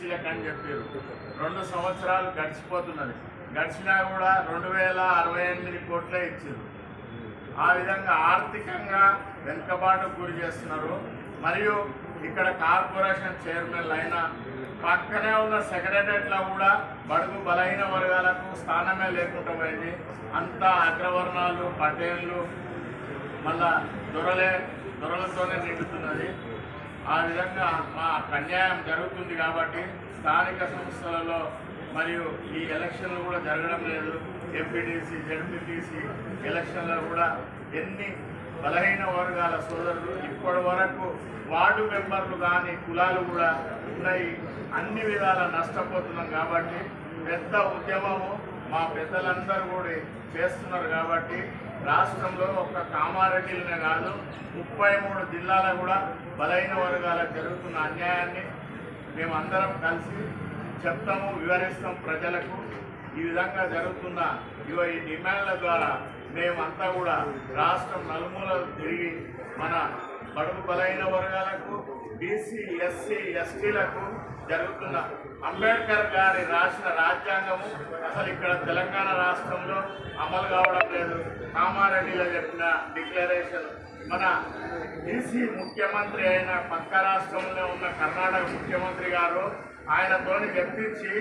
బీసీలకు అని చెప్పారు. రెండు సంవత్సరాలు గడిచిపోతున్నది. గడిచినా కూడా రెండు వేల అరవై ఎనిమిది కోట్లే ఇచ్చారు. ఆ విధంగా ఆర్థికంగా వెనుకబాటు గురి చేస్తున్నారు. మరియు ఇక్కడ కార్పొరేషన్ చైర్మన్లు అయినా పక్కనే ఉన్న సెక్రటరీలో కూడా బడుగు బలహీన వర్గాలకు స్థానమే లేకుండా పోయింది. అంతా అగ్రవర్ణాలు పటేళ్ళు మళ్ళా దొరలే దొరలతోనే నిండుతున్నది. ఆ విధంగా మా అన్యాయం జరుగుతుంది కాబట్టి స్థానిక సంస్థలలో మరియు ఈ ఎలక్షన్లు కూడా జరగడం లేదు. ఎంపీటీసీ జడ్పీటీసీ ఎలక్షన్లో కూడా ఎన్ని బలహీన వర్గాల సోదరులు ఇప్పటి వరకు వార్డు మెంబర్లు కానీ కులాలు కూడా ఉన్నాయి. అన్ని విధాల నష్టపోతున్నాం కాబట్టి పెద్ద ఉద్యమము మా పెద్దలందరూ కూడా చేస్తున్నారు కాబట్టి రాష్ట్రంలో ఒక కామారెడ్డిలోనే కాదు ముప్పై మూడు జిల్లాల కూడా బలహీన వర్గాలకు జరుగుతున్న అన్యాయాన్ని మేమందరం కలిసి చెప్తాము వివరిస్తాం ప్రజలకు. ఈ విధంగా జరుగుతున్న ఇవ ఈ డిమాండ్ల ద్వారా మేమంతా కూడా రాష్ట్రం నలుమూలలు తిరిగి మన బడుగు బలైన వర్గాలకు బీసీ ఎస్సీ ఎస్టీలకు జరుగుతున్న అంబేద్కర్ గారి రాసిన రాజ్యాంగము అసలు ఇక్కడ తెలంగాణ రాష్ట్రంలో అమలు కావడం లేదు. కామారెడ్డిలో చెప్పిన డిక్లరేషన్. మన బీసీ ముఖ్యమంత్రి అయిన పక్క రాష్ట్రంలో ఉన్న కర్ణాటక ముఖ్యమంత్రి గారు ఆయనతోని చెప్పించి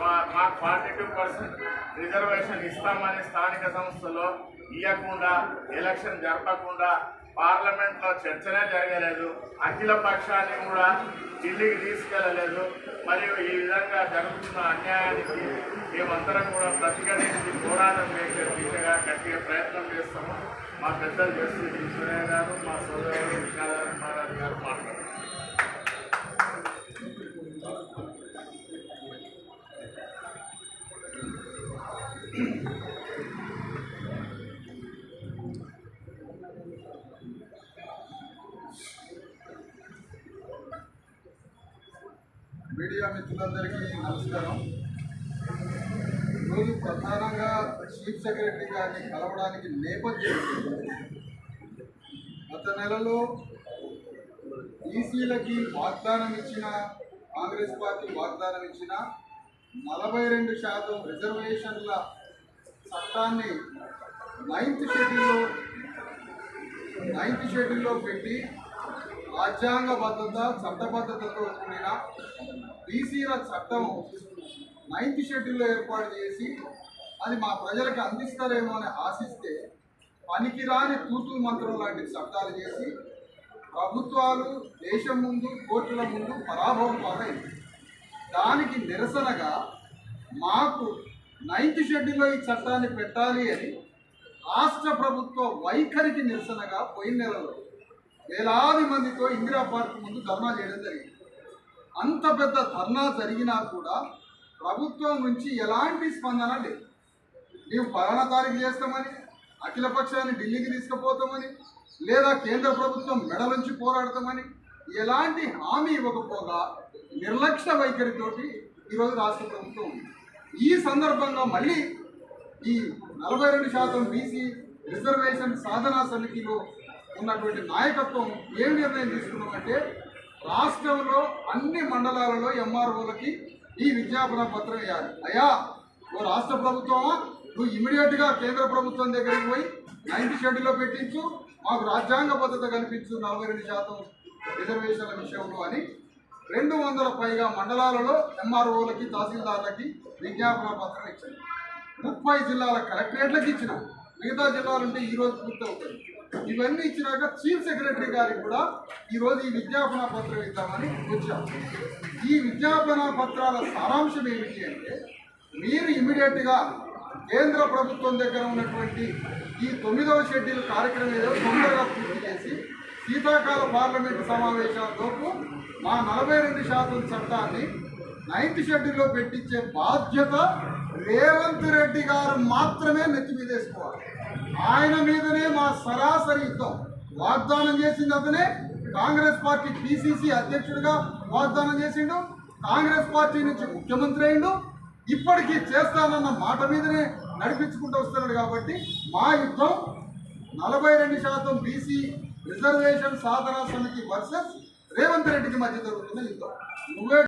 మా- మాకు ఫార్టీ టూ పర్సెంట్ రిజర్వేషన్ ఇస్తామని స్థానిక సంస్థలో ఇవ్వకుండా ఎలక్షన్ జరపకుండా పార్లమెంట్లో చర్చనే జరగలేదు. అఖిల పక్షాన్ని కూడా ఢిల్లీకి తీసుకెళ్ళలేదు. మరియు ఈ విధంగా జరుగుతున్న అన్యాయానికి మేమందరం కూడా ప్రతిఘటించి పోరాటం చేసే దిశగా గట్టిగా ప్రయత్నం చేస్తాము. మా పెద్దలు జస్టిస్ ఈశ్వరయ్య గారు మా సోదరుడు విషాదారాయణ మహారాజు గారు మాట్లాడారు. మీడియా మిత్రులందరికీ నమస్కారం. ఈరోజు ప్రధానంగా చీఫ్ సెక్రటరీ గారిని కలవడానికి నేపథ్యం. గత నెలలో ఈసీలకి వాగ్దానం ఇచ్చిన కాంగ్రెస్ పార్టీ వాగ్దానం ఇచ్చిన నలభై రెండు శాతం రిజర్వేషన్ల చట్టాన్ని నైన్త్ షెడ్యూల్లో నైన్త్ షెడ్యూల్లో పెట్టి రాజ్యాంగబద్ధత చట్టబద్ధతతో కూడిన బీసీల చట్టం నైన్త్ షెడ్యూల్లో ఏర్పాటు చేసి అది మా ప్రజలకు అందిస్తారేమో అని ఆశిస్తే పనికిరాని తూతు మంత్రం లాంటి చట్టాలు చేసి ప్రభుత్వాలు దేశం ముందు కోర్టుల ముందు పరాభవం పాలైంది. దానికి నిరసనగా మాకు నైన్త్ షెడ్యూల్లో ఈ చట్టాన్ని పెట్టాలి అని రాష్ట్ర ప్రభుత్వ వైఖరికి నిరసనగా పోయిన నెలలో వేలాది మందితో ఇందిరా పార్క్ ముందు ధర్నా చేయడం జరిగింది. అంత పెద్ద ధర్నా జరిగినా కూడా ప్రభుత్వం నుంచి ఎలాంటి స్పందన లేదు. మేము పలానా తారీఖు చేస్తామని అఖిల పక్షాన్ని ఢిల్లీకి తీసుకుపోతామని లేదా కేంద్ర ప్రభుత్వం మెడ నుంచి పోరాడతామని ఎలాంటి హామీ ఇవ్వకపోగా నిర్లక్ష్య వైఖరితోటి ఈరోజు రాష్ట్ర ప్రభుత్వం ఉంది. ఈ సందర్భంగా మళ్ళీ ఈ నలభై రెండు శాతం బీసీ రిజర్వేషన్ సాధనా సమితిలో ఉన్నటువంటి నాయకత్వం ఏం నిర్ణయం తీసుకున్నామంటే రాష్ట్రంలో అన్ని మండలాలలో ఎంఆర్ఓలకి ఈ విజ్ఞాపన పత్రం వేయాలి. అయ్యా ఓ రాష్ట్ర ప్రభుత్వమా? నువ్వు ఇమీడియట్గా కేంద్ర ప్రభుత్వం దగ్గరికి పోయి నైన్త్ షెడ్యూల్లో పెట్టించు మాకు రాజ్యాంగ భద్రత కల్పించు నలభై రెండు శాతం రిజర్వేషన్ల విషయంలో అని రెండు వందల పైగా మండలాలలో ఎంఆర్ఓలకి తహసీల్దార్లకి విజ్ఞాపన పత్రం ఇచ్చారు. ముప్పై జిల్లాల కలెక్టరేట్లకు ఇచ్చిన. మిగతా జిల్లాలుంటే ఈ రోజు పూర్తవుతుంది. ఇవన్నీ ఇచ్చినాక చీఫ్ సెక్రటరీ గారికి కూడా ఈరోజు ఈ విజ్ఞాపన పత్రం ఇద్దామని వచ్చాం. ఈ విజ్ఞాపన పత్రాల సారాంశం ఏమిటి అంటే మీరు ఇమీడియట్గా కేంద్ర ప్రభుత్వం దగ్గర ఉన్నటువంటి ఈ తొమ్మిదవ షెడ్యూల్ కార్యక్రమం ఏదో తొందరగా పూర్తి చేసి శీతాకాల పార్లమెంటు సమావేశాలలోపు మా నలభై రెండు శాతం చట్టాన్ని నైన్త్ షెడ్యూల్లో పెట్టించే బాధ్యత రేవంత్ రెడ్డి గారు మాత్రమే నెత్తి మీద వేసుకోవాలి ఆయన మీదనే మా సరాసరి యుద్ధం. వాగ్దానం చేసింది అతనే. కాంగ్రెస్ పార్టీ పిసిసి అధ్యక్షుడిగా వాగ్దానం చేసిండు. కాంగ్రెస్ పార్టీ నుంచి ముఖ్యమంత్రి అయిండు. ఇప్పటికీ చేస్తానన్న మాట మీదనే నడిపించుకుంటూ వస్తున్నాడు కాబట్టి మా యుద్ధం నలభై రెండు శాతం బీసీ రిజర్వేషన్ సాధన సమితి వర్సెస్ రేవంత్ రెడ్డికి మధ్య జరుగుతున్న యుద్ధం. నువ్వే